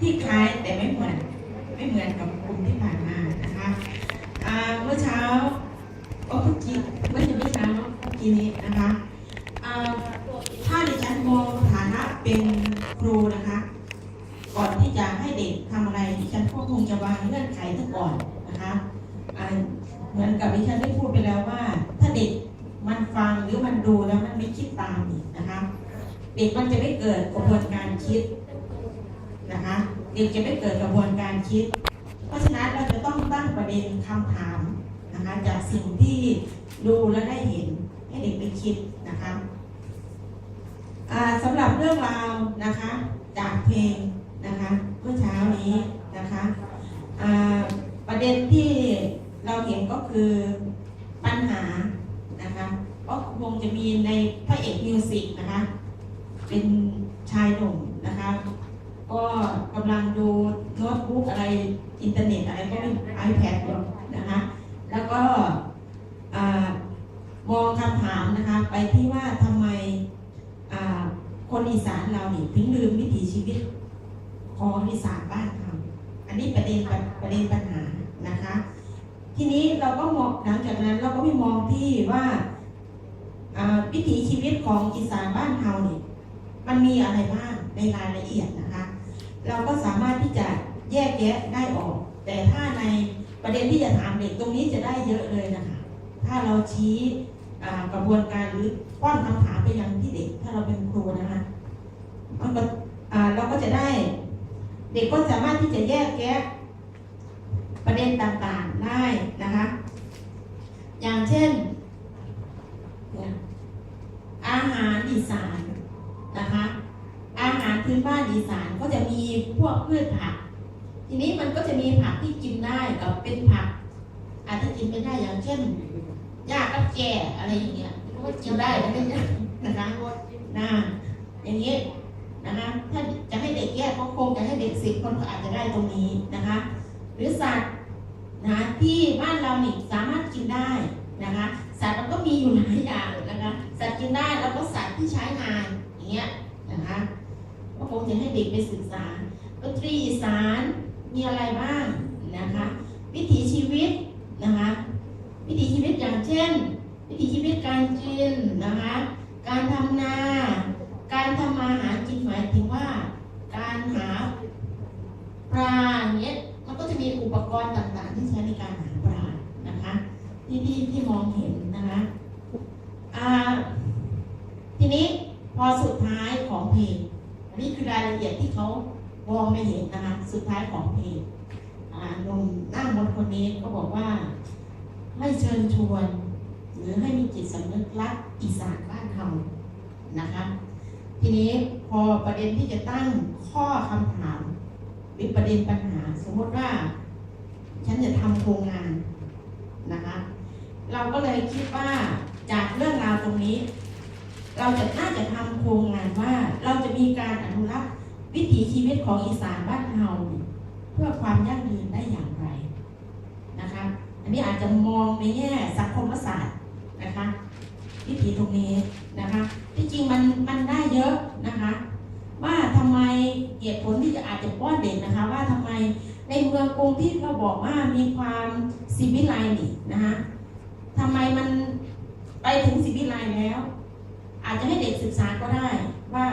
ที่คล้ายแต่ไม่เหมือนไม่เหมือนกับกลุ่มที่ผ่านมานะคะเมื่อเช้าก็เมื่อกี้ไม่ใช่เมื่อเช้าเมื่อกี้นี้นะคะถ้าดิฉันมองฐานะเป็นครูนะคะ ก่อนที่จะให้เด็กทำอะไรดิฉันก็คงจะวางเงื่อนไขซะก่อนนะคะเหมือนกับดิฉันได้พูดไปแล้วว่า ถ้าเด็กมันฟังหรือมันดูแล้วมันไม่คิดตามนะคะ เด็กมันจะไม่เกิดกระบวนการคิด นะคะเด็กจะไม่เกิดกระบวนการคิด เพราะฉะนั้นเราจะต้องตั้งประเด็นคำถามนะคะจากสิ่งที่ดูและได้เห็นให้เด็กไปคิดนะคะสำหรับเรื่องราวนะคะจากเพลงนะคะเมื่อเช้านี้นะคะประเด็นที่เราเห็นก็คือปัญหานะคะก็คงจะมีในพระเอกมิวสิกนะคะเป็นชายหนุ่มนะคะ ก็กำลังดูโน้ตบุ๊กอะไร อินเทอร์เน็ตอะไรก็ไม่ iPad อยู่นะคะ แล้วก็มองคำถามนะคะ ไปที่ว่าทำไมคนอีสานเราเนี่ยถึงลืมวิถีชีวิตของอีสานบ้านเขาอันนี้ประเด็นประเด็นปัญหานะคะ ทีนี้เราก็มองหลังจากนั้นเราก็ไปมองที่ว่าวิถีชีวิตของอีสานบ้านเราเนี่ยมันมีอะไรบ้างในรายละเอียดนะคะ เราก็สามารถที่จะ แยกแยะได้ออก แต่ถ้าในประเด็นที่จะถามเด็กตรงนี้จะได้เยอะเลยนะคะ ถ้าเราชี้กระบวนการหรือป้อนคำถามไปยังที่เด็ก ถ้าเราเป็นครูนะคะมันก็เราก็จะได้ เด็กก็สามารถที่จะแยกแยะประเด็นต่างๆได้นะคะ อย่างเช่น อาหารอีสานนะคะ อาหารพื้นบ้านอีสานก็จะมีพวกพืชผัก ทีนี้มันก็จะมีผักที่กินได้กับเป็นผัก อาจจะกินไม่ได้อย่างเช่นหญ้ากับแก่อะไรอย่างเงี้ยก็กินได้นะไม่ได้นะคะนะอย่างนี้นะคะถ้าจะให้เด็กแยกก็คงจะให้เด็กสิบคนก็อาจจะได้ตรงนี้นะคะ หรือสัตว์นะที่บ้านเรานี่สามารถกินได้นะคะ สัตว์มันก็มีอยู่หลายอย่างนะคะสัตว์กินได้แล้วก็สัตว์ที่ใช้งานอย่างเงี้ยนะคะก็คงจะให้เด็กไปศึกษาดนตรีอีสาน มีอะไรบ้างนะคะ วิถีชีวิตนะคะ วิถีชีวิตอย่างเช่น วิถีชีวิตการกินนะคะ การทำนา การทำมาหากินหมายถึงว่า การหาปลาเงี้ยมันก็จะมีอุปกรณ์ต่างๆ ที่ใช้ในการหาปลานะคะที่ที่ที่มองเห็นนะคะอ่าทีนี้พอสุดท้ายของเพลงนนี้คือรายละเอียดที่เขา มองไม่เห็นนะคะ สุดท้ายของเพลงอ่าหนุ่มหน้ามนคนนี้ก็บอกว่า ให้เชิญชวน หรือให้มีจิตสำนึกรักอีสานบ้านเรานะคะ ทีนี้พอประเด็นที่จะตั้งข้อคำถามหรือประเด็นปัญหา สมมติว่า ฉันจะทำโครงงานนะคะ เราก็เลยคิดว่าจากเรื่องราวตรงนี้ เราจะน่าจะทำโครงงานว่าเราจะมีการอนุรักษ์ วิถีชีวิตของอีสานบ้านเฮาเพื่อความยั่งยืนได้อย่างไรนะคะอันนี้อาจจะมองในแง่สังคมศาสตร์นะคะวิถีตรงนี้นะคะที่จริงมันมันได้เยอะนะคะว่าทำไมเหตุผลที่จะอาจจะป้อนเด็กนะคะ ว่าทำไมในเมืองกรุงที่เราบอกว่ามีความสิวิไลนี่นะคะทำไมมันไปถึงสิวิไลแล้ว อาจจะให้เด็กศึกษาก็ได้ว่า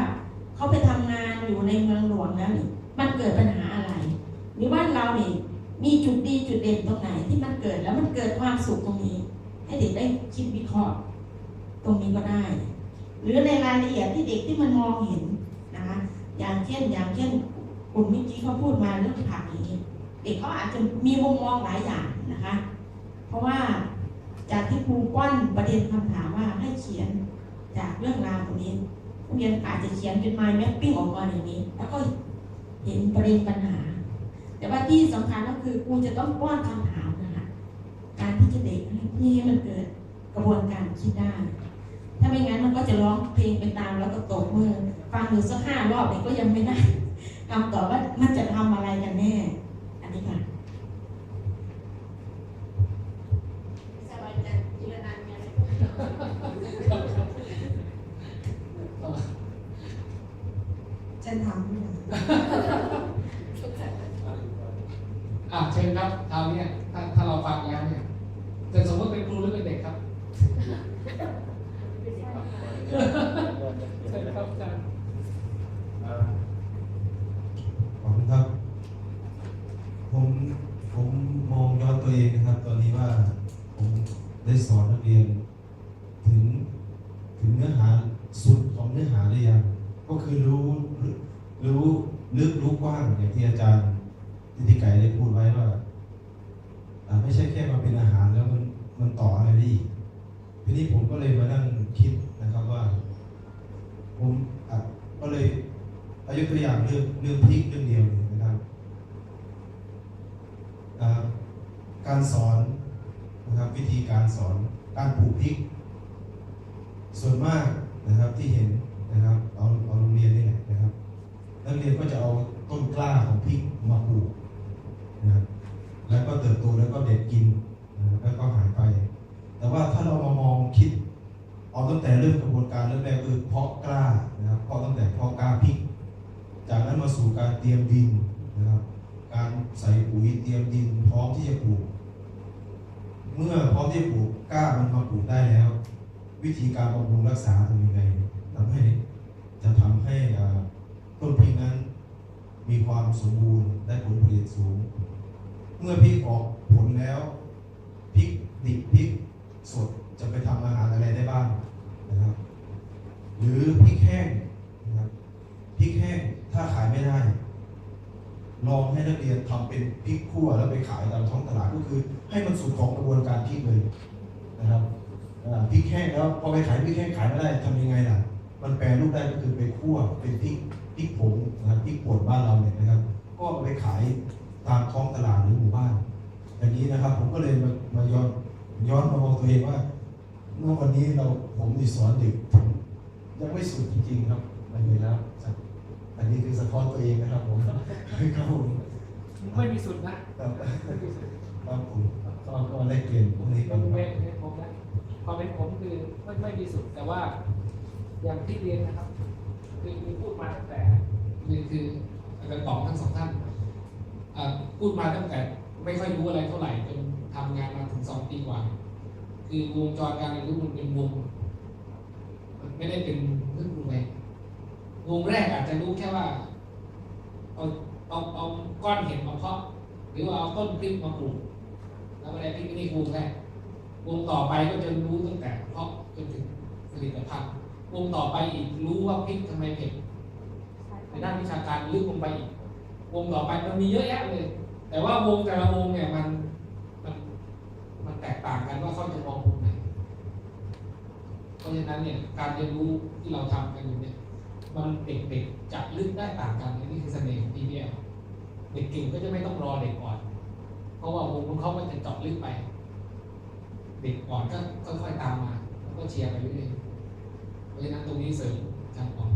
เขาไปทำงานอยู่ในเมืองหลวงแล้วนี่มันเกิดปัญหาอะไร หรือบ้านเรานี่มีจุดดีจุดเด่นตรงไหนที่มันเกิดแล้วมันเกิดความสุขตรงนี้ ให้เด็กได้คิดวิเคราะห์ตรงนี้ก็ได้ หรือในรายละเอียดที่เด็กที่มันมองเห็นนะคะอย่างเช่น อย่างเช่นกลุ่มเมื่อกี้เขาพูดมาเรื่องผักอย่างนี้เด็กเขาอาจจะมีมุมมองหลายอย่างนะคะ เพราะว่าจากที่ครูป้อนประเด็นคำถามว่าให้เขียนจากเรื่องราวตรงนี้ เรียนอาจจะเขียนเป็นไมล์แมปปิ้งออกมาอย่างนี้ แล้วก็เห็นประเด็นปัญหา แต่ว่าที่สำคัญก็คือครูจะต้องป้อนคำถามนะคะการที่จะเด็กให้ที่ให้มันเกิดกระบวนการคิดได้ ถ้าไม่งั้นมันก็จะร้องเพลงไปตามแล้วก็ตกมือฟังอยู่สักห้ารอบเด็กก็ยังไม่ได้คำตอบว่ามันจะทำอะไรกันแน่ อันนี้ค่ะสบายใจจิรนันท์มีอะไร ฉันทำไม่ได้ เชิญครับคราวเนี้ยถ้าถ้าเราฟังแล้วเนี่ยแต่สมมติเป็นครูหรือเป็นเด็กครับเชิญครับอาจารย์ ขอบคุณครับ ผมผมมองย้อนตัวเองนะครับ ตอนนี้ว่าผมได้สอนนักเรียน ถึงถึงเนื้อหาสุดของเนื้อหาหรือยังก็คือรู้รู้ลึกรู้กว้างอย่างที่อาจารย์ทิติไก่ได้พูดไว้ว่าอ่า ไม่ใช่แค่มาเป็นอาหารแล้วมันมันต่ออะไรได้อีก ทีนี้ผมก็เลยมานั่งคิดนะครับว่า ผมก็เลยอายุตัวอย่างเรื่องเรื่องพริกเรื่องเดียวนะครับการสอนนะครับวิธีการสอนการปลูกพริก ส่วนมากนะครับที่เห็น การเริ่มแรกคือเพาะกล้านะครับเพาะตั้งแต่เพาะกล้าพริก จากนั้นมาสู่การเตรียมดินนะครับ การใส่ปุ๋ยเตรียมดิน พร้อมที่จะปลูก เมื่อพร้อมที่จะปลูกกล้ามันมาปลูกได้แล้ว วิธีการบำรุงรักษาทำยังไงทำให้จะทำให้ต้นพริกนั้น มีความสมบูรณ์ได้ผลผลิตสูง เมื่อพริกออกผลแล้วพริกดิบพริกสดจะไปทำอาหารอะไรได้บ้างนะครับ หรือพริกแห้งนะครับพริกแห้งถ้าขายไม่ได้ ลองให้นักเรียนทำเป็นพริกขั่วแล้วไปขายตามท้องตลาดก็คือ ให้มันสุดของกระบวนการพริกเลยนะครับพริกแห้งแล้วพอไปขายพริกแห้งขายไม่ได้ทำยังไงล่ะ มันแปรรูปได้ก็คือไปคั่วเป็นพริกพริกผงนะครับพริกป่นบ้านเราเนี่ยนะครับ ก็ไปขายตามท้องตลาดหรือหมู่บ้านอย่างนี้นะครับ ผมก็เลยมามาย้อนย้อนมามองตัวเองว่าเมื่อวันนี้เราผมนี่สอนเด็กผม ยังไม่สุดจริงๆครับมันมีแล้วครับอันนี้คือสะท้อนตัวเองนะครับผมครับผมไม่มีสุดนะครับครับผมก็ก็ได้เปลี่ยนพวกนี้ก็เป็นไม่ไม่ผมนะความเป็นผมคือไม่ไม่มีสุดแต่ว่า อย่างที่เรียนนะครับ คือคือพูดมาตั้งแต่นี่คืออาจารย์ตอบทั้งสองท่านอ่าพูดมาตั้งแต่ไม่ค่อยรู้อะไรเท่าไหร่จนทำงานมาถึงสองปีกว่า คือวงจรการเรียนรู้มันเป็นวงมัน ไม่ได้เป็นเรื่องรุนแรงวงแรกอาจจะรู้แค่ว่าเอาเอาเอาก้อนเห็ดมาเพาะหรือว่าเอาต้นพริกมาปลูกแล้วอะไรพริกนี่วงแรกวงต่อไปก็จะรู้ตั้งแต่เพาะจนถึงผลิตภัณฑ์วงต่อไปอีกรู้ว่าพริกทำไมเผ็ดในด้านวิชาการลึกลงไปอีก วงต่อไปมันมีเยอะแยะเลย แต่ว่าวงแต่ละวงเนี่ยมันมันมันแตกต่างกันว่าเขาจะมอง เพราะฉะนั้นเนี่ยการเรียนรู้ที่เราทำกันอยู่เนี่ยมันเด็กๆจะลึกได้ต่างกันนี่คือเสน่ห์ของ PBL เด็กเก่งก็จะไม่ต้องรอเด็กก่อน เพราะว่าวงของเขามันจะเจาะลึกไป เด็กก่อนก็ค่อยๆตามมา แล้วก็เชียร์ไปเรื่อยๆเพราะฉะนั้นตรงนี้เสริมอาจารย์ปอง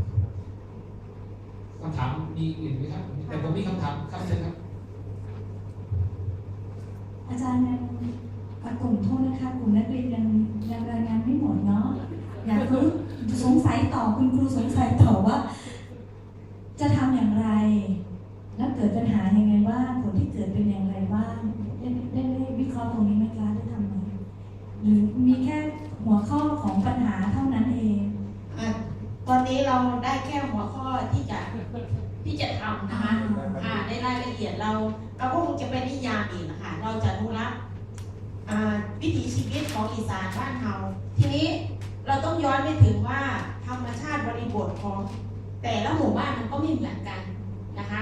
คำถามมีอื่นไหมครับ แต่ผมมีคำถามครับเชิญครับ อาจารย์ยังอะกลุ่มโทษนะคะกลุ่มนักเรียนยังยังรายงานไม่หมดเนาะ อยากรู้สงสัยต่อคุณครูสงสัยต่อว่า จะทำอย่างไร แล้วเกิดปัญหายังไงบ้างผลที่เกิดเป็นอย่างไรบ้างได้ได้ได้วิเคราะห์ตรงนี้ไหมคะได้ทำไหมหรือมีแค่หัวข้อของปัญหาเท่านั้นเองอะตอนนี้เราได้แค่หัวข้อที่จะที่จะทำนะคะอ่าในรายละเอียดเราเราก็คงจะไปนิยามอีกนะคะเราจะรู้ละอ่าวิถีชีวิตของอีสานบ้านเราทีนี้ เราต้องย้อนไปถึงว่าธรรมชาติบริบทของ แต่ละหมู่บ้านมันก็ไม่เหมือนกันนะคะ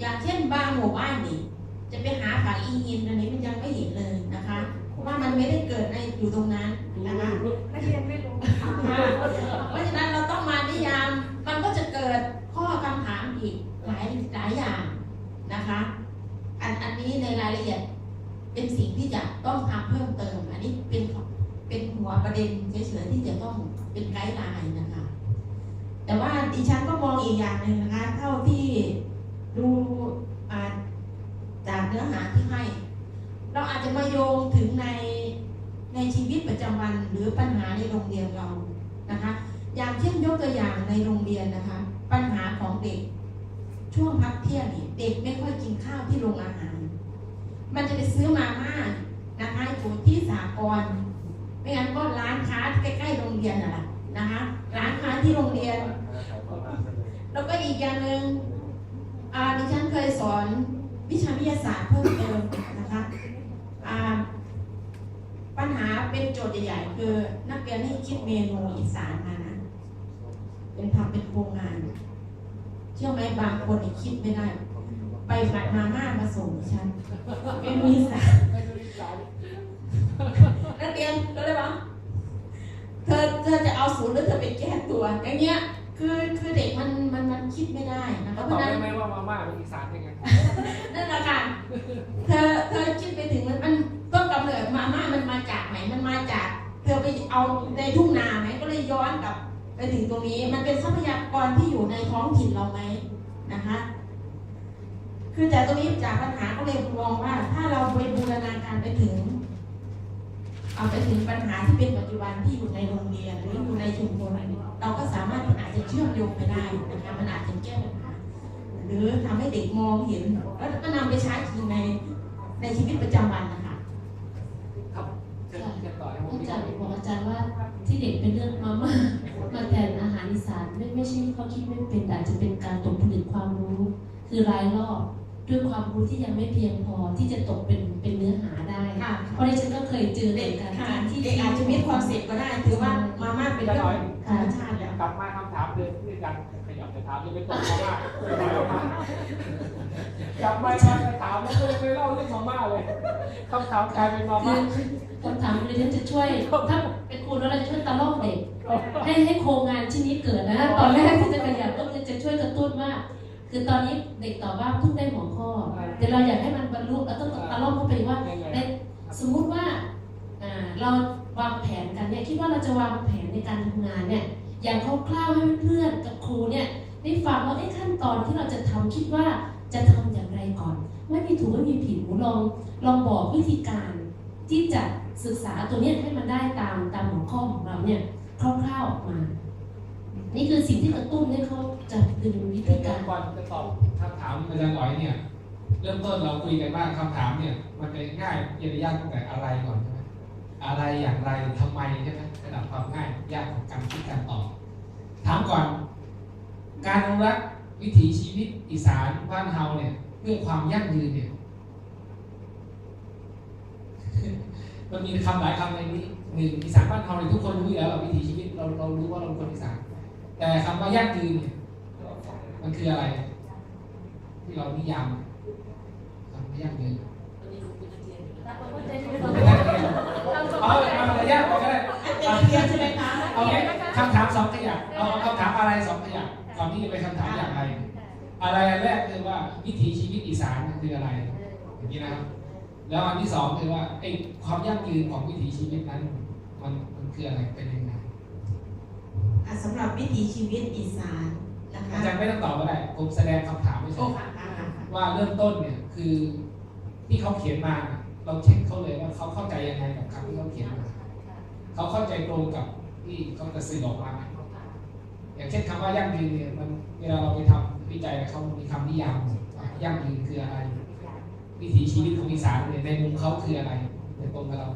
อย่างเช่นบางหมู่บ้านนี่จะไปหาผักอีหินอันนี้มันยังไม่เห็นเลยนะคะเพราะว่ามันไม่ได้เกิดในอยู่ตรงนั้นนะคะนักเรียนไม่รู้เพราะฉะนั้นเราต้องมานิยามมันก็จะเกิดข้อคำถามอีกหลายหลายอย่างนะคะ อันอันนี้ในรายละเอียดเป็นสิ่งที่จะต้องทำเพิ่มเติม อันนี้เป็นของัอประเด็นเฉยๆที่จะต้องเป็นไกด์ไลน์นะคะ แต่ว่าดิฉันก็มองอีกอย่างหนึ่งนะคะเท่าที่ดูจากเนื้อหาที่ให้ เราอาจจะมาโยงถึงในในชีวิตประจำวันหรือปัญหาในโรงเรียนเรานะคะ อย่างเช่นยกตัวอย่างในโรงเรียนนะคะ ปัญหาของเด็ก ช่วงพักเที่ยงเด็กไม่ค่อยกินข้าวที่โรงอาหาร มันจะไปซื้อมาม่านะคะอที่สากล ไม่งั้นก็ร้านค้าใกล้ๆโรงเรียนน่ะแหละนะคะร้านค้าที่โรงเรียน แล้วก็อีกอย่างหนึ่งอาดิฉันเคยสอนวิชาวิทยาศาสตร์เพิ่มเติมนะคะปัญหาเป็นโจทย์ใหญ่ๆคือนักเรียนให้คิดเมนูอีสานมานะเป็นทำเป็นโครงงานเชื่อไหมบางคนอีคิดไม่ได้ ไปผัดมาม่ามาส่งดิฉันเมนูอีสานไม่รู้สาย นักเรียนก็เลยว่าเธอเธอจะเอาศูนย์หรือเธอไปแก้ตัว อย่างเงี้ย คือคือเด็กมันมันมันคิดไม่ได้นะคะก็เพตอราะบฉะนั้นได้ไหมว่ามาม่าเป็นอีสานยังไงนั่นแหละค่ะเธอเธอคิดไปถึงมันมันต้นกำเนิดมาม่ามันมาจากไหนมันมาจาก เธอไปเอาในทุ่งนาไหมก็เลยย้อนกลับไปถึงตรงนี้ มันเป็นทรัพยากรที่อยู่ในท้องถิ่นเราไหมนะคะ คือจากตรงนี้จากปัญหาก็เลยมองว่า ถ้าเราไปบูรณาการไปถึง เอาไปถึงปัญหาที่เป็นปัจจุบันที่อยู่ในโรงเรียนหรืออยู่ในชุมชนเราก็สามารถอาจจะเชื่อมโยงไปได้นะคะมันอาจจะแก้ปัญหาหรือทำให้เด็กมองเห็นแล้วก็นำไปใช้จริงในในชีวิตประจำวันนะคะครับเชิญเชิญต่อให้ผมอาจารย์บอกอาจารย์ว่าที่เด็กเป็นเรื่องมาม่ามาแทนอาหารอีสานไม่ไม่ใช่เขาคิดไม่เป็นแต่อาจจะเป็นการตกผลึกความรู้ คือรายรอบด้วยความรู้ที่ยังไม่เพียงพอที่จะตกเป็นเป็น ราะดิฉันก็เคยเจอเหเด็กมือนกันค่ะที่เด็กอาจจะมีความเสพก็ได้ถือว่ามาม่าเป็นเรื่องธรรมชาติแล้วกลับมาคำถามเดิมที่อาจารย์ขยับจะถามยังไม่ตรงมาม่าไม่ไหวมากกลับมาการถามแล้วก็ยังไม่เล่าเรื่องมาม่าเลยคำถามกลายเป็นมาคืม่าอคำถามดิฉันจะช่วยถ้าเป็นครูแล้วเราจะช่วยตะล่อมเด็กให้ให้โครงงานชิ้นนี้เกิดนะตอนแรกที่จะขยับก็คือจะช่วยกระตุ้นว่าคือตอนนี้เด็กตอบว่าเพิ่งได้หัวข้อแต่เราอยากให้มันบรรลุเราต้องตะล่อมเข้าไปว่ายังไงใน สมมุติว่าเราวางแผนกันเนี่ยคิดว่าเราจะวางแผนในการทำงานเนี่ยอย่างคร่าวๆให้เพื่อนกับครูเนี่ยได้ฟังว่าไอ้ขั้นตอนที่เราจะทำคิดว่าจะทำอย่างไรก่อน ไม่มีถูกไม่มีผิดหนูลองลองบอกวิธีการที่จะศึกษาตัวเนี้ยให้มันได้ตามตามหัวข้อของเราเนี่ยคร่าวๆออกมา นี่คือสิ่งที่กระตุ้นให้เขาจะดึงวิธีการก่อนจะตอบคำถามอาจารย์อ๋อยเนี่ย เริ่มต้นเราคุยกันว่าคำถามเนี่ย มันจะง่ายเย็นยากตั้งแต่อะไรก่อนใช่ไหมอะไรอย่างไรทำไมใช่ไหมระดับความง่ายยากของการคิดการตอบถามก่อน การอนุรักษ์วิถีชีวิตอีสานบ้านเฮาเนี่ยเพื่อความยั่งยืนเนี่ย มันมีคำหลายคำในนี้หนึ่งอีสานบ้านเฮาเนี่ยทุกคนรู้อยู่แล้วว่าวิถีชีวิตเราเรารู้ว่าเราเป็นคนอีสานแต่คำว่ายั่งยืนเนี่ยมันคืออะไร ที่เรานิยาม คำว่ายั่งยืนเอาเอาระยะไปก็ได้เป็นเรียนใช่ไหมคะเอางี้คำถามสองขยักเอาเอาคำถามอะไรสองขยักก่อนที่จะไปคำถามอย่างไร อะไรอันแรกคือว่าวิถีชีวิตอีสานมันคืออะไรอย่างนี้นะครับแล้วอันที่สองคือว่าไอ้ความยั่งยืนของวิถีชีวิตนั้นมันมันคืออะไรเป็นยังไงอะสำหรับวิถีชีวิตอีสานนะคะอาจารย์ไม่ต้องตอบก็ได้ผมแสดงคำถามไม่โอ้ใช่ค่ะค่ะค่ะค่ะว่าเริ่มต้นเนี่ยคือ ที่เขาเขียนมา เราเช็คเขาเลยว่าเขาเข้าใจยังไงกับคำที่เขาเขียนมาเขาเข้าใจตรงกับที่เขาจะสื่อออกมาไหมอย่างเช่นคำว่ายั่งยืนเนี่ยมันเวลาเราไปทำวิจัยเขามีคำนิยามว่ายั่งยืนคืออะไร วิถีชีวิตของอีสานเนี่ยในมุมเขาคืออะไรเนี่ยตรงกับเรา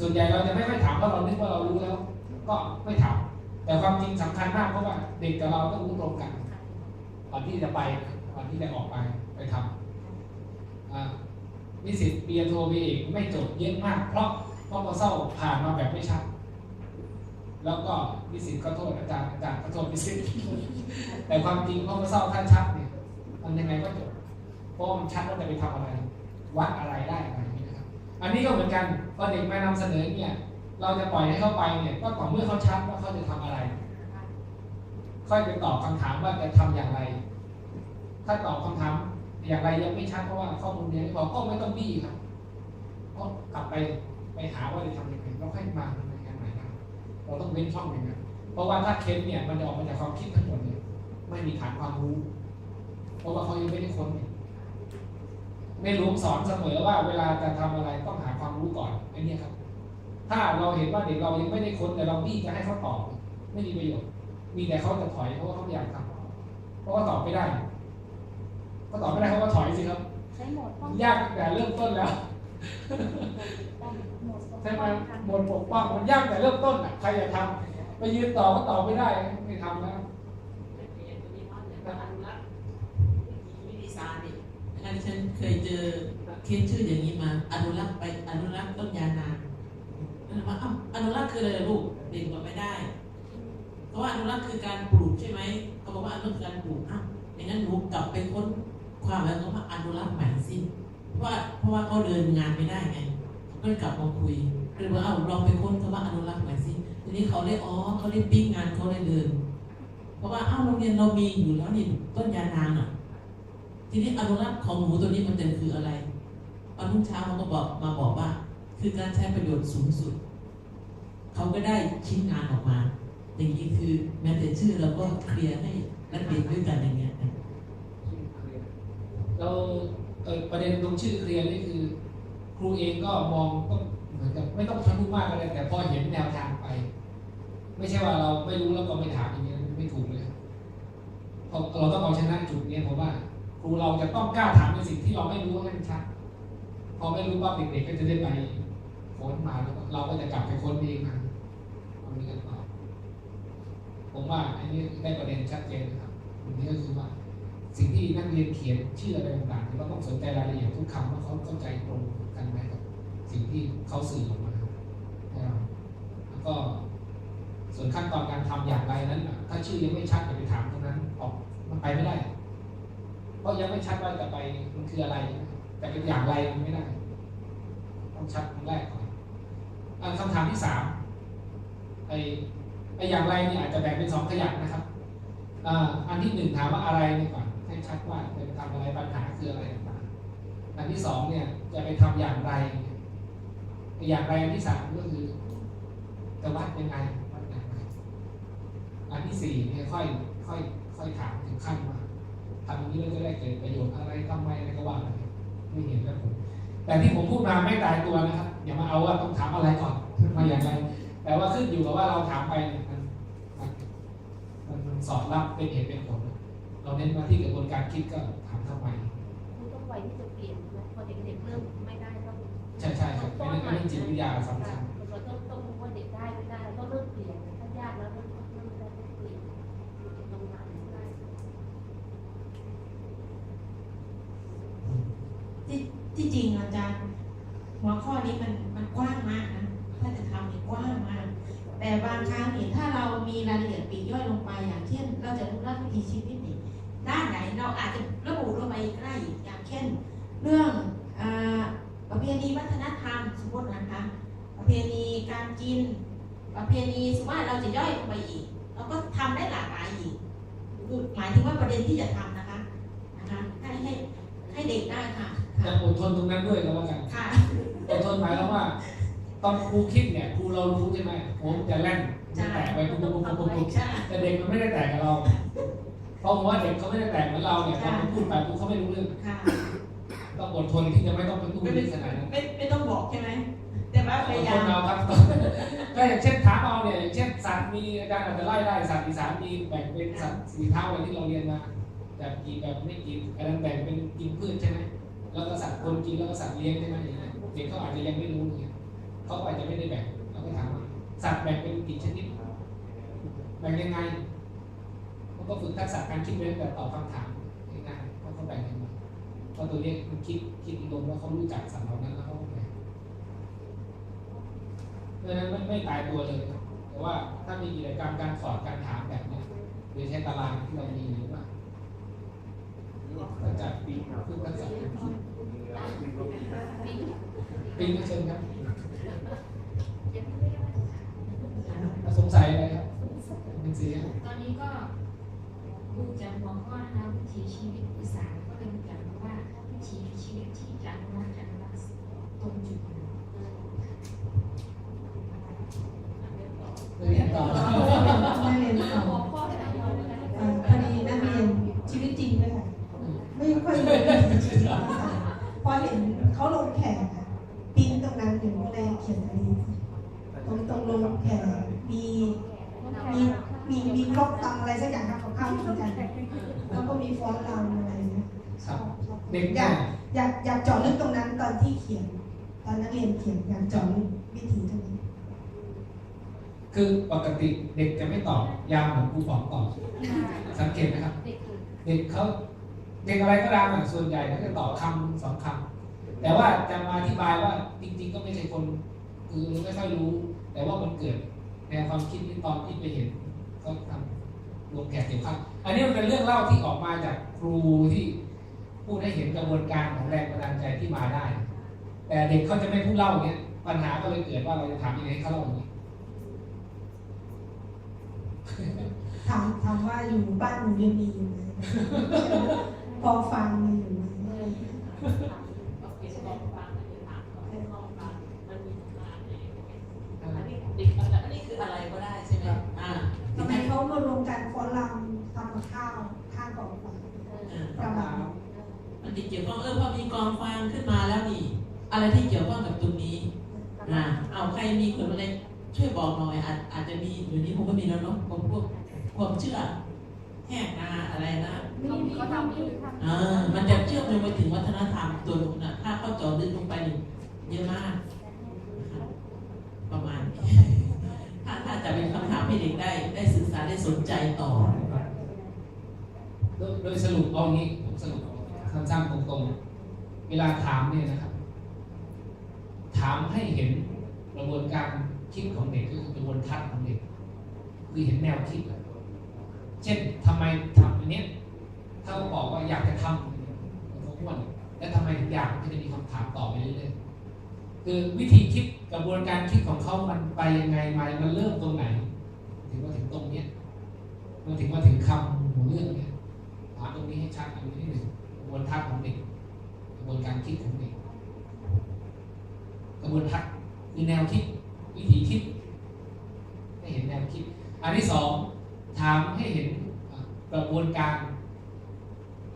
ส่วนใหญ่เราจะไม่ค่อยถามว่าเรานึกว่าเรารู้แล้ว ก็ไม่ถามแต่ความจริงสำคัญมากเพราะว่าเด็กกับเราต้องรู้ตรงกันก่อนที่จะไปก่อนที่จะออกไปไปทำอ่า นิสิตปริญญาโทปริญญาเอกไม่จบเยอะมาก เพราะเพราะพอเศร้าผ่านมาแบบไม่ชัด แล้วก็นิสิตก็โทษอาจารย์อาจารย์ก็โทษนิสิตแต่ความจริงเพราะพอเศร้าท่านชัดเนี่ยมันยังไงก็จบเพราะมันชัดว่าจะไปทำอะไร วัดอะไรได้อะไรนี้นะครับ อันนี้ก็เหมือนกันพอเด็กมานำเสนอเนี่ย เราจะปล่อยให้เขาไปเนี่ยก็ต่อเมื่อเขาชัดว่าเขาจะทำอะไร ค่อยไปตอบคำถามว่าจะทำอย่างไร ถ้าตอบคำถาม อย่างไรยังไม่ชัดเพราะว่าข้อมูลยังไม่พอก็ไม่ต้องบี้ครับก็กลับไปไปหาว่าจะทำยังไงเราค่อยมาทำงานใหม่ได้เราต้องเว้นช่องอย่างนั้นเพราะว่าถ้าเค้นเนี่ยมันจะออกมาจากความคิดทั้งหมดเนี่ยไม่มีฐานความรู้ เพราะว่าเขายังไม่ได้ค้นเนี่ยในหลวงสอนเสมอว่าเวลาจะทำอะไรต้องหาความรู้ก่อนไอ้เนี่ยครับ ถ้าเราเห็นว่าเด็กเรายังไม่ได้ค้นแต่เราบี้จะให้เขาตอบไม่มีประโยชน์ มีแต่เขาจะถอยเพราะว่าเขาไม่อยากทำเพราะว่าตอบไม่ได้ ก็ตอบไม่ได้เขาก็ถอยสิครับ ใช้โหมดป้องยากตั้งแต่เริ่มต้นแล้วใช่ไหมหมดปกป้องมันยากแต่เริ่มต้นอะใครจะทำไปยืนต่อก็ต่อไม่ได้ไม่ทำแล้ววิธีสารนี่อันฉันเคยเจอเคสชื่ออย่างนี้มา อนุรักษ์ไปอนุรักษ์ต้นยานางนั่นว่าอ้าวอนุรักษ์คืออะไรล่ะลูกเด็กบอกไม่ได้ เพราะว่าอนุรักษ์คือการปลูกใช่ไหมเขาบอกว่าอนุรักษ์คือการปลูกอ้าวอย่างนั้นหนูกลับไปค้น ความหมายของว่าอนุรักษ์ใหม่สิเพราะว่าเพราะว่าเขาเดินงานไม่ได้ไงก็กลับมาคุยเลยว่าเอาลองไปค้นคำว่าอนุรักษ์ใหม่สิทีนี้เขาเลยอ๋อเขาเลยปิ้งงานเขาเลยเดิน เพราะว่าอ้าวโรงเรียนเรามีอยู่แล้วนี่ต้นยานางอะ ทีนี้อนุรักษ์ของหมูตัวนี้มันจะคืออะไรตอนรุ่งเช้าเขาก็บอกมาบอกว่า คือการใช้ประโยชน์สูงสุด เขาก็ได้ชิ้นงานออกมาอย่างนี้คือแม้แต่ชื่อเราก็เคลียร์ให้นักเรียนด้วยกันอย่างเงี้ย เราเประเด็นตรงชื่อเคลียร์นี่คือ ครูเองก็มองต้องเหมือนกับไม่ต้องทะลุมากก็ได้แต่พอเห็นแนวทางไป ไม่ใช่ว่าเราไม่รู้แล้วก็ไม่ถามอย่างนี้ไม่ถูกเลยเราเราต้องเอาชนะจุดนี้เพราะว่าครูเราจะต้องกล้าถามในสิ่งที่เราไม่รู้ให้มันชัดพอไม่รู้ว่าเด็กๆก็จะได้ไปค้นมาแล้วเราก็จะกลับไปค้นเองมาเอานี้กันต่อผมว่าอันนี้ได้ประเด็นชัดเจนนะครับอันนี้ก็คือว่า สิ่งที่นักเรียนเขียนชื่ออะไรต่างๆเราต้องสนใจรายละเอียดทุกคำว่าเขาเข้าใจตรงกันไหมกับสิ่งที่เขาสื่อออกมาแล้วก็ส่วนขั้นตอนการทำอย่างไรนั้นถ้าชื่อยังไม่ชัดอย่าไปถามตรงนั้นออกมันไปไม่ได้ เพราะยังไม่ชัดว่าจะไปมันคืออะไร แต่เป็นอย่างไรมันไม่ได้ ต้องชัดตรงแรกก่อนอันคำถามที่สามไอไออย่างไรเนี่ยอาจจะแบ่งเป็นสองขยักนะครับอ่าอันที่หนึ่งถามว่าอะไรนี่ก่อน ให้ชัดว่าจะไปทำอะไรปัญหาคืออะไรต่างๆอันที่สองเนี่ยจะไปทำอย่างไร อย่างไรอันที่สามก็คือจะวัดยังไงวัดย่างไรอันที่สี่เนี่ยค่อยค่อยค่อยถามถึงขั้นว่าทำอย่างนี้แล้วจะได้เกิดประโยชน์อะไรทำไมอะไรก็ว่าไปไม่เห็นแล้วผมแต่ที่ผมพูดมาไม่ตายตัวนะครับอย่ามาเอาว่าต้องถามอะไรก่อนมาอย่างไร แต่ว่าขึ้นอยู่กับว่าเราถามไปมันมันมันมันสอดรับเป็นเหตุเป็นผล เราเน้นมาที่กระบวนการคิดก็ถามทำไมคุณต้องไวที่จะเปลี่ยนนะพอเด็กๆเริ่มไม่ได้ต้องใช่ใช่ครับเป็นเรื่องจิตวิทยาสำคัญเราต้องต้องรู้ว่าเด็กได้ไม่ได้เราต้องเริ่มเปลี่ยนถ้ายากแล้วเริ่มเริ่มได้เปลี่ยนตรงนั้นได้ที่ที่จริงอาจารย์หัวข้อนี้มันมันกว้างมากนะถ้าจะทำเนี่ยกว้างมาก แต่บางครั้งเนี่ยถ้าเรามีรายละเอียดปลีกย่อยลงไปอย่างเช่นเราจะรู้รักวิถีชีวิตนี่ด้านไหนเราอาจจะระบุลงไปใกล้อีกอย่างเช่น เรื่องอาประเพณีวัฒนธรรมสมมตินะคะ ประเพณี การกิน ประเพณีสมมติว่าเราจะย่อยลงไปอีก เราก็ทำได้หลากหลายอีกคือหมายถึงว่าประเด็นที่จะทำนะคะนะคะให้ให้ให้เด็กได้ค่ะจะค่ะอดทนตรงนั้นด้วยก็แล้วกันค่ะอดทนหมายความว่า ตอนครูคิดเนี่ยครูเรารู้ใช่ไหมผมจะแล่นจะแตกไปปุ๊บปุ๊บปุ๊บปุ๊บปุ๊บใช่แต่เด็กมันไม่ได้แตกกับเราเพราะผมว่าเด็กเขาไม่ได้แตกเหมือนเราเนี่ยพอผมพูดไปปุ๊บเขาไม่รู้เรื่องค่ะต้องอดทนที่จะไม่ต้องไปพูดไม่ในไม่ขนาดนั้นไม่ไม่ต้องบอกใช่ไหม แต่ว่าพยายามนเอาครับก็อย่างเช่นถามเอาเนี่ยอย่างเช่นสัตว์มีอาจารย์อาจจะไล่ได้สัตว์อีสานมีแบ่งเป็นสัตว์สีเท้าอะไรที่เราเรียนมาแบบกินแบบไม่กินอันนั้นแบ่งเป็นกินพืชใช่ไหมแล้วก็สัตว์คนกินแล้วก็สัตว์เลี้ยงใช่ไหมอย่างเงี้ยเด็กเขาอาจจะยังไม่รู้อย่างเงี้ยเขาอาจจะไม่ได้แบ่งเราก็ถามว่าสัตว์แบ่งเป็นกี่ชนิดแบ่งยังไงเขาก็ฝึกทักษะการคิดเว้นแบบตอบคำถามง่ายๆว่าเขาแบ่งยังไงเพราตัวเนี้ยมันคิดคิดลงว่าเขารู้จักสัตว์เหล่านั้นแล้วเขาก็แบ่ง เพราะฉะนั้นไม่ไม่ตายตัวเลยครับแต่ว่าถ้ามีกิจกรรมการสอนการถามแบบเนี้ยโดยใช้ตารางที่เรามีหรือว่าก็จะปีพึ่งทักษะการคิดปีก็เชิญครับถ้าสงสัยอะไรครับเป็นสีครับตอนนี้ก็ดูจากหัวข้อนะคะวิถีชีวิตอีสานก็เป็นอย่างว่าวิถีชีวิตที่จะอนุรักษ์อนุรักษ์ตรงจุดนั้น เรียนต่อ นักเรียนสอง หัวข้อไหนเราไม่ได้ อ่าพอดีนักเรียนชีวิตจริงด้วยค่ะ ไม่ค่อยมีชีวิตภาษาพอเห็นเขาลงแข่งอะปิ้นตรงนั้นอยู่ก็เลยเขียนอันนี้ตรงตรงลงแข่งมีมีมีมีครบตำอะไรสักอย่างทำกับข้าวเหมือนกันแล้วก็มีฟอนต์รำ อะไรเงี้ยครับชอบเด็กอเนี่ยายกอยากอยากเจาะลึกตรงนั้นตอนที่เขียนอนนักเรียนเขียนอยากเจาะลึกวิธีตรงนี้คือปกติเด็กจะไม่ตอบยาวเหมือนครูบอกตอบสังเกตไหมครับ เด็กคือเด็กเขาเด็กอะไรก็ตามอะส่วนใหญ่เขาจะตอบคำสองคำแต่ว่าจะมาอธิบายว่าจริง ๆ ก็ไม่ใช่คนคือไม่ค่อยรู้ แต่ว่ามันเกิดแนวความคิดที่ตอนที่ไปเห็นเขาทำรวมแขกเกี่ยวข้าวอันนี้มันเป็นเรื่องเล่าที่ออกมาจากครูที่พูดให้เห็นกระบวนการของแรงบันดาลใจที่มาได้ แต่เด็กเขาจะไม่พูดเล่าเนี้ยปัญหาก็เลยเกิดว่าเราจะถามยังไงให้เขาเล่าอย่างนี้ถามถามว่าอยู่บ้านหนูยังมีอยู่ไหมพอฟังมีอยู่ไหมโอเคลองฟังอันนี้ถามก่อนลองฟังมันมีงานเองอันนี้เด็กอันนี้คืออะไรก็ได้ใช่ไหมอ่าทำไมเขามารวมกันฟ้อนรำทำกับข้าวข้างกองไฟประมาณนั้นมันจะเกี่ยวข้องเออพอมีกองฟางขึ้นมาแล้วนี่ อะไรที่เกี่ยวข้องกับตรงนี้นะเอาใครมีคนอะไรช่วยบอกหน่อยอาจอาจจะมีอยู่นี้ผมก็มีแล้วเนาะพวกพวกความเชื่อแหกนาอะไรนะเขาเขาทำที่อ่ามันจะเชื่อมโยงไปถึงวัฒนธรรมตัวนู้นนะถ้าเข้าเจาะลึกลงไปนี่เยอะมากนะครับประมาณนี้ถ้าถ้าจะเป็นคำถามให้เด็กได้ ได้ศึกษาได้สนใจต่อ โดยโดยสรุปเอางี้ผมสรุปสั้นๆตรงๆ เวลาถามเนี่ยนะครับ ถามให้เห็นกระบวนการคิดของเด็กก็คือกระบวนทัศน์ของเด็ก คือเห็นแนวคิดเช่นทำไมทำอันเนี้ยถ้าเขาบอกว่าอยากจะทำเขาอ้วนแล้วทำไมถึงอยากก็จะมีคำถามต่อไปเรื่อยๆคือวิธีคิดกระบวนการคิดของเขามันไปยังไงมามันเริ่มตรงไหน ถึงมาถึงตรงเนี้ยมันถึงมาถึงคำหัวเรื่องเนี่ยถามตรงนี้ให้ชัดอันนี้ที่หนึ่งกระบวนทัศน์ของเด็กกระบวนการคิดของเด็ก กระบวนทัศน์คือแนวคิดวิธีคิด ให้เห็นแนวคิด อันที่สองถามให้เห็นกระบวนการ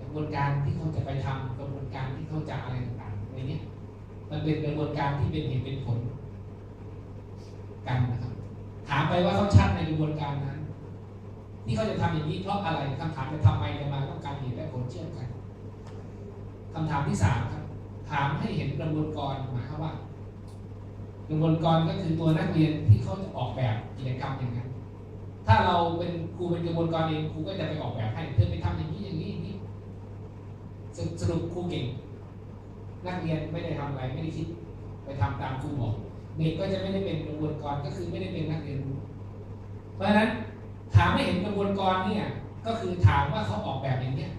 กระบวนการที่เขาจะไปทำกระบวนการที่เขาจะอะไรต่างๆในเนี้ยมันเป็นกระบวนการที่เป็นเหตุเป็นผลกันนะครับ ถามไปว่าเขาชัดในกระบวนการนั้นที่เขาจะทำอย่างนี้เพราะอะไรคำถามจะทำไมจะมาต้องการเหตุและผลเชื่อมกันคำถามที่สามครับ ถามให้เห็นกระบวนการหมายความว่า กระบวนการก็คือตัวนักเรียนที่เขาจะออกแบบกิจกรรมอย่างนั้น ถ้าเราเป็นครูเป็นกระบวนการเองครูก็จะไปออกแบบให้เธอไปทำอย่างนี้อย่างนี้อย่างนี้สรุปสรุปครูเก่ง นักเรียนไม่ได้ทำอะไรไม่ได้คิด ไปทำตามครูบอกเด็กก็จะไม่ได้เป็นกระบวนการก็คือไม่ได้เป็นนักเรียนรู้เพราะฉะนั้นถามให้เห็นกระบวนการเนี่ยก็คือถามว่าเขาออกแบบอย่างเนี้ย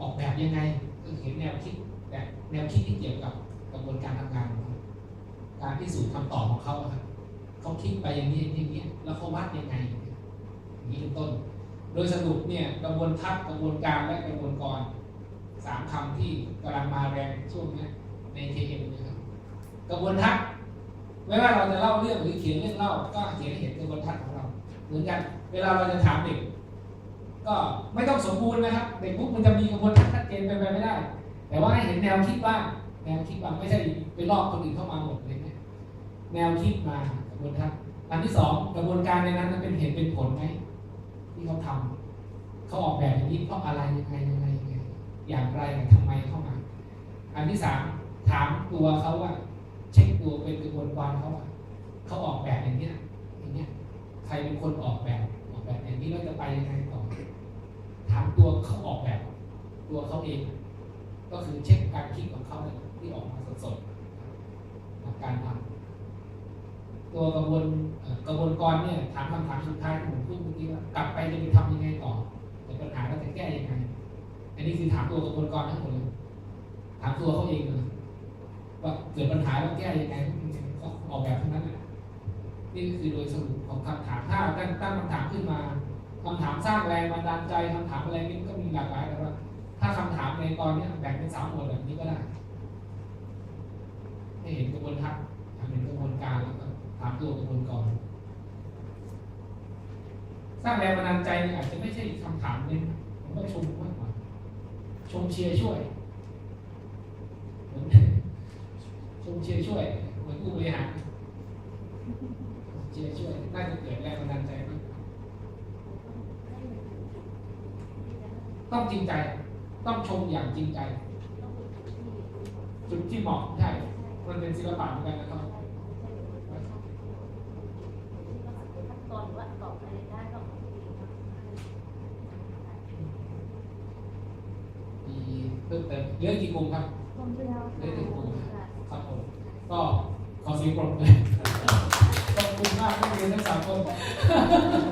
ออกแบบยังไงคือเห็นแนวคิดแบบแนวคิดที่เกี่ยวกับกระบวนการทำงานของเการพิสูจน์คำตอบของเขาครับเขาคิดไปอย่างนี้อย่างนี้แล้วเขาวัดยังไงอย่างนี้เป็นต้น โดยสรุปเนี่ยกระบวนทัศน์กระบวนการและกระบวนการสามคำที่กำลังมาแรงช่วงนี้ใน KM นะครับกระบวนทัศน์ไม่ว่าเราจะเล่าเรื่องหรือเขียนเรื่องเล่า ก็เขียนให้เห็นกระบวนทัศน์ของเรา เหมือนกัน เวลาเราจะถามเด็กก็ไม่ต้องสมบูรณ์นะครับ เด็กปุ๊บมันจะมีกระบวนการชัดเจนเป็นไปไม่ได้ แต่ว่าให้เห็นแนวคิดบ้างแนวคิดบ้างไม่ใช่ไปลอกคนอื่นเข้ามาหมดเลย แนวคิดมากระบวนการอันที่สองกระบวนการในนั้นมันเป็นเหตุเป็นผลไหมที่เขาทำเขาออกแบบอย่างนี้เพราะอะไรยังไงยังไงยังไงอย่างไรทำไมเข้ามา อันที่สามถามตัวเขาว่า เช็คตัวเป็นกระบวนการเขาว่าเขาออกแบบอย่างเนี้ยอย่างเนี้ยใครเป็นคนออกแบบออกแบบอย่างนี้เราจะไปยังไงต่อถามตัวเขาออกแบบ ตัวเขาเอง ก็คือเช็คการคิดของเขาที่ออกมาสดๆจากการทำ ตัวกระบวนกระบวนการเนี่ยถามคำถามสุดท้ายที่ผมพูดเมื่อกี้ว่ากลับไปจะไปทำยังไงต่อ แต่ปัญหาเราจะแก้ยังไง อันนี้คือถามตัวกระบวนการทั้งหมดเลยถามตัวเขาเองเลยว่าเกิดปัญหาแล้วแก้ยังไงก็ออกแบบทั้งนั้นแหละนี่คือโดยสรุปของคำถามถ้าตั้งตั้งคำถามขึ้นมาคำถามสร้างแรงบันดาลใจคำถามอะไรนี่ก็มีหลากหลายแต่ว่า ถ้าคำถามในตอนนี้แบ่งเป็นสามหมวดแบบนี้ก็ได้ให้เห็นกระบวนทัศน์เห็นกระบวนการแล้วก็ ถามตัวกระบวนการสร้างแรงบันดาลใจเนี่ยอาจจะไม่ใช่คำถามเน้ผมก็ชมมากกว่า ชมเชียร์ช่วยเหมือนชมเชียร์ช่วยเหมือนผู้บริหารเชียร์ช่วยน่าจะเกิดแรงบันดาลใจมากต้องจริงใจ ต้องชมอย่างจริงใจ จุดที่เหมาะใช่มันเป็นศิลปะเหมือนกันนะครับ ตอนว่าตอบอะไรได้ก็ มี เพิ่มเติมเหลือกี่กลุ่มครับผมเดียวเหลือกี่กลุ่มครับผมก็ขอเสียงปรบมือเลยขอบคุณมากนักเรียนทั้งสามคนเชิญครับ